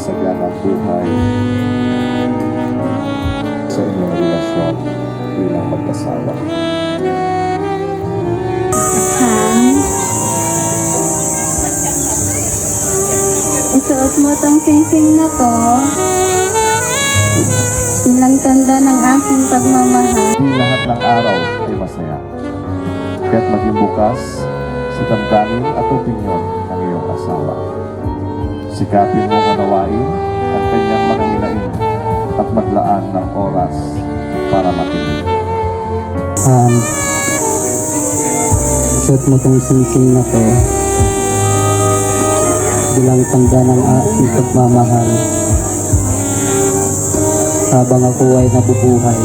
masaganang buhay sa inyong relasyon bilang mag-asawa. Isuot mo tong singsing na to bilang tanda ng aking pagmamahal. Hindi lahat ng araw ay masaya. Kaya't maging bukas sa damdamin at opinyon ng iyong asawa. Sikapin mo unawain ang kanyang hinaing at maglaan ng oras para makinig. Han, isuot mo tong singsing na to bilang tanda ng aking pagmamahal habang ako ay nabubuhay